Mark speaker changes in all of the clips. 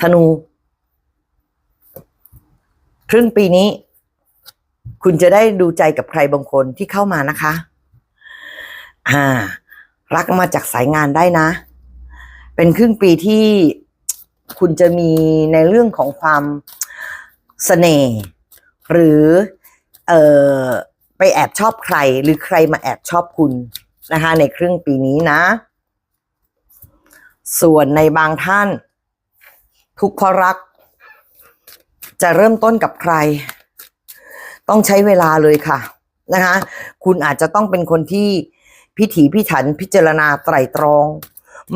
Speaker 1: ธนู ครึ่งปีนี้ คุณจะได้ดูใจกับใครบางคนที่เข้ามานะคะ อ่า รักมาจากสายงานได้นะ เป็นครึ่งปีที่คุณจะมีในเรื่องของความเสน่ห์หรือเอ่อไปแอบชอบใครหรือใครมาแอบชอบคุณนะคะ ในครึ่งปีนี้นะ ส่วนในบางท่าน ทุกเพราะรัก จะเริ่มต้นกับใคร ต้องใช้เวลาเลยค่ะนะคะ คุณอาจจะต้องเป็นคนที่พิถีพิถันพิจารณาไตรตรอง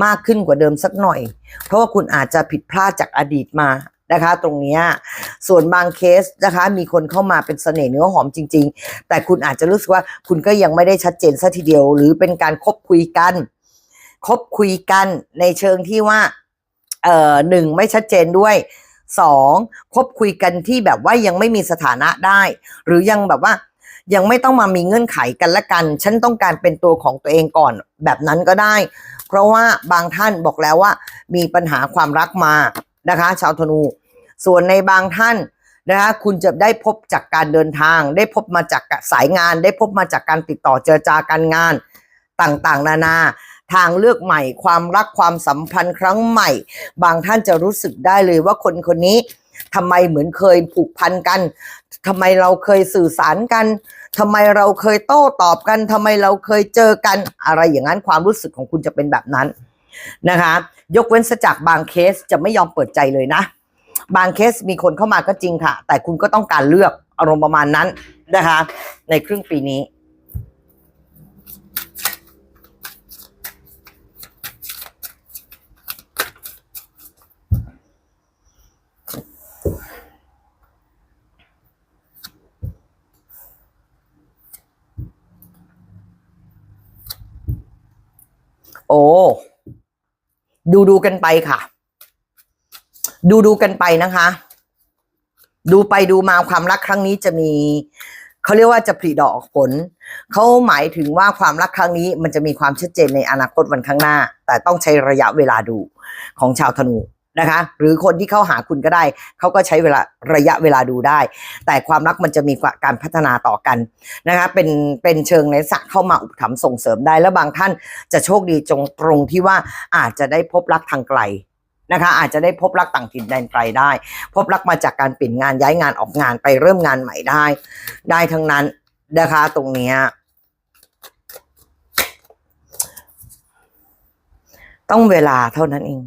Speaker 1: มากขึ้นกว่าเดิมสักหน่อย เพราะว่าคุณอาจจะผิดพลาดจากอดีตมานะคะ ตรงนี้ส่วนบางเคสนะคะ มีคนเข้ามาเป็นเสน่ห์เนื้อหอมจริง ๆ แต่คุณอาจจะรู้สึกว่าคุณก็ยังไม่ได้ชัดเจนซะทีเดียว หรือเป็นการคบคุยกัน คบคุยกันในเชิงที่ว่า เอ่อหนึ่งไม่ชัดเจนด้วยสองคบคุยกันที่แบบว่ายังไม่มีสถานะได้ หรือยังแบบว่ายังไม่ต้องมามีเงื่อนไขกันละกัน ฉันต้องการเป็นตัวของตัวเองก่อนแบบนั้นก็ได้ เพราะว่าบางท่านบอกแล้วว่า มีปัญหาความรักมานะคะ ชาวธนู ส่วนในบางท่านนะคะคุณจะได้พบจากการเดินทาง ได้พบมาจากสายงาน ได้พบมาจากการติดต่อเจรจาการงานต่างๆ นานา ทางเลือกใหม่ ความรักความสัมพันธ์ครั้งใหม่ บางท่านจะรู้สึกได้เลยว่าคนคนนี้ทำไมเหมือนเคยผูกพันกันทำไมเราเคยสื่อสารกันทำไมเราเคยโต้ตอบกันทำไมเราเคยเจอกันอะไรอย่างนั้นความรู้สึกของคุณจะเป็นแบบนั้นนะคะ ยกเว้นจากบางเคสจะไม่ยอมเปิดใจเลยนะ บางเคสมีคนเข้ามาก็จริงค่ะ แต่คุณก็ต้องการเลือกอารมณ์ประมาณนั้นนะคะ ในครึ่งปีนี้ โอ้ ดูดูกันไปค่ะ ดูดูกันไปนะคะ ดูไปดูมาความรักครั้งนี้จะมีเขาเรียกว่าจะผลิดอกออกผล เขาหมายถึงว่าความรักครั้งนี้มันจะมีความชัดเจนในอนาคตวันข้างหน้า แต่ต้องใช้ระยะเวลาดูของชาวธนู นะคะ หรือคนที่เข้าหาคุณก็ได้ เขาก็ใช้เวลาระยะเวลาดูได้ แต่ความรักมันจะมีการพัฒนาต่อกันนะคะเป็นเป็นเชิงในสักเข้ามาอุปถัมภ์ส่งเสริมได้ แล้วบางท่านจะโชคดีจงตรงที่ว่าอาจจะได้พบรักทางไกลนะคะอาจจะได้พบรักต่างถิ่นแดนไกลได้ พบรักมาจากการเปลี่ยนงานย้ายงานออกงานไปเริ่มงานใหม่ได้ ได้ทั้งนั้นนะคะตรงนี้ต้องเวลาเท่านั้นเอง